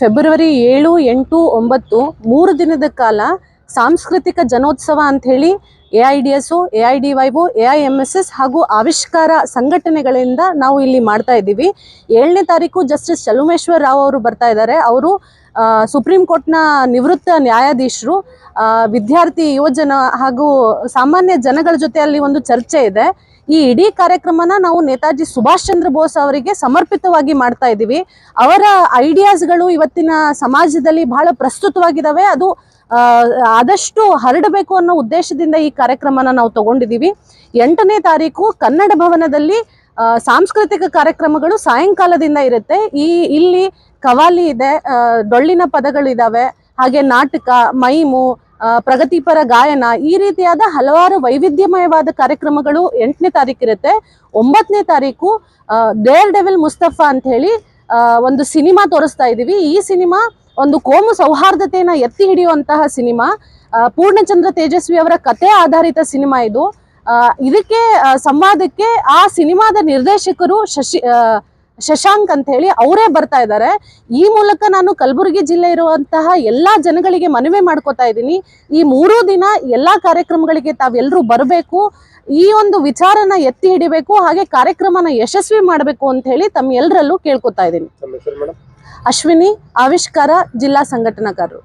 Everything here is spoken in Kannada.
ಫೆಬ್ರವರಿ ಏಳು, ಎಂಟು, ಒಂಬತ್ತು, ಮೂರು ದಿನದ ಕಾಲ ಸಾಂಸ್ಕೃತಿಕ ಜನೋತ್ಸವ ಅಂತ ಹೇಳಿ A I D S, A I D Y O A I M S S ಹಾಗೂ ಆವಿಷ್ಕಾರ ಸಂಘಟನೆಗಳಿಂದ ನಾವು ಇಲ್ಲಿ ಮಾಡ್ತಾ ಇದ್ದೀವಿ. ಏಳನೇ ತಾರೀಕು ಜಸ್ಟಿಸ್ ಚಲುಮೇಶ್ವರ್ ರಾವ್ ಅವರು ಬರ್ತಾ ಇದ್ದಾರೆ. ಅವರು ಸುಪ್ರೀಂ ಕೋರ್ಟ್ನ ನಿವೃತ್ತ ನ್ಯಾಯಾಧೀಶರು ವಿದ್ಯಾರ್ಥಿ, ಯುವಜನ ಹಾಗೂ ಸಾಮಾನ್ಯ ಜನಗಳ ಜೊತೆ ಅಲ್ಲಿ ಒಂದು ಚರ್ಚೆ ಇದೆ. ಈ ಇಡೀ ಕಾರ್ಯಕ್ರಮನ ನಾವು ನೇತಾಜಿ ಸುಭಾಷ್ ಚಂದ್ರ ಬೋಸ್ ಅವರಿಗೆ ಸಮರ್ಪಿತವಾಗಿ ಮಾಡ್ತಾ ಇದ್ದೀವಿ. ಅವರ ಐಡಿಯಾಸ್ಗಳು ಇವತ್ತಿನ ಸಮಾಜದಲ್ಲಿ ಬಹಳ ಪ್ರಸ್ತುತವಾಗಿದ್ದಾವೆ ಅದು ಆದಷ್ಟು ಹರಡಬೇಕು ಅನ್ನೋ ಉದ್ದೇಶದಿಂದ ಈ ಕಾರ್ಯಕ್ರಮನ ನಾವು ತಗೊಂಡಿದ್ದೀವಿ. ಎಂಟನೇ ತಾರೀಕು ಕನ್ನಡ ಭವನದಲ್ಲಿ ಸಾಂಸ್ಕೃತಿಕ ಕಾರ್ಯಕ್ರಮಗಳು ಸಾಯಂಕಾಲದಿಂದ ಇರುತ್ತೆ. ಈ, ಇಲ್ಲಿ ಕವಾಲಿ ಇದೆ ಡೊಳ್ಳಿನ ಪದಗಳಿದಾವೆ, ಹಾಗೆ ನಾಟಕ, ಮೈಮು ಪ್ರಗತಿಪರ ಗಾಯನ, ಈ ರೀತಿಯಾದ ಹಲವಾರು ವೈವಿಧ್ಯಮಯವಾದ ಕಾರ್ಯಕ್ರಮಗಳು ಎಂಟನೇ ತಾರೀಕು ಇರುತ್ತೆ. ಒಂಬತ್ತನೇ ತಾರೀಕು ಡೇರ್ ಡೆವಿಲ್ ಮುಸ್ತಫಾ ಅಂತ ಹೇಳಿ ಒಂದು ಸಿನಿಮಾ ತೋರಿಸ್ತಾ ಇದ್ದೀವಿ ಈ ಸಿನಿಮಾ ಒಂದು ಕೋಮು ಸೌಹಾರ್ದತೆಯನ್ನ ಎತ್ತಿ ಹಿಡಿಯುವಂತಹ ಸಿನಿಮಾ. ಪೂರ್ಣಚಂದ್ರ ತೇಜಸ್ವಿ ಅವರ ಕತೆ ಆಧಾರಿತ ಸಿನಿಮಾ ಇದು. ಇದಕ್ಕೆ ಸಂವಾದಕ್ಕೆ ಆ ಸಿನಿಮಾದ ನಿರ್ದೇಶಕರು ಶಶಿ ಶಶಾಂಕ್ ಅಂತ ಹೇಳಿ ಅವರೇ ಬರ್ತಾ ಇದ್ದಾರೆ. ಈ ಮೂಲಕ ನಾನು ಕಲಬುರಗಿ ಜಿಲ್ಲೆ ಇರುವಂತಹ ಎಲ್ಲಾ ಜನಗಳಿಗೆ ಮನವಿ ಮಾಡ್ಕೋತಾ ಇದ್ದೀನಿ. ಈ ಮೂರೂ ದಿನ ಎಲ್ಲಾ ಕಾರ್ಯಕ್ರಮಗಳಿಗೆ ತಾವೆಲ್ಲರೂ ಬರಬೇಕು. ಈ ಒಂದು ವಿಚಾರನ ಎತ್ತಿ ಹಿಡಿಬೇಕು ಹಾಗೆ ಕಾರ್ಯಕ್ರಮನ ಯಶಸ್ವಿ ಮಾಡಬೇಕು ಅಂತ ಹೇಳಿ ತಮ್ಮ ಎಲ್ಲರಲ್ಲೂ ಕೇಳ್ಕೊತಾ ಇದ್ದೀನಿ ಅಶ್ವಿನಿ ಆವಿಷ್ಕಾರ ಜಿಲ್ಲಾ ಸಂಘಟನಾಕಾರರು.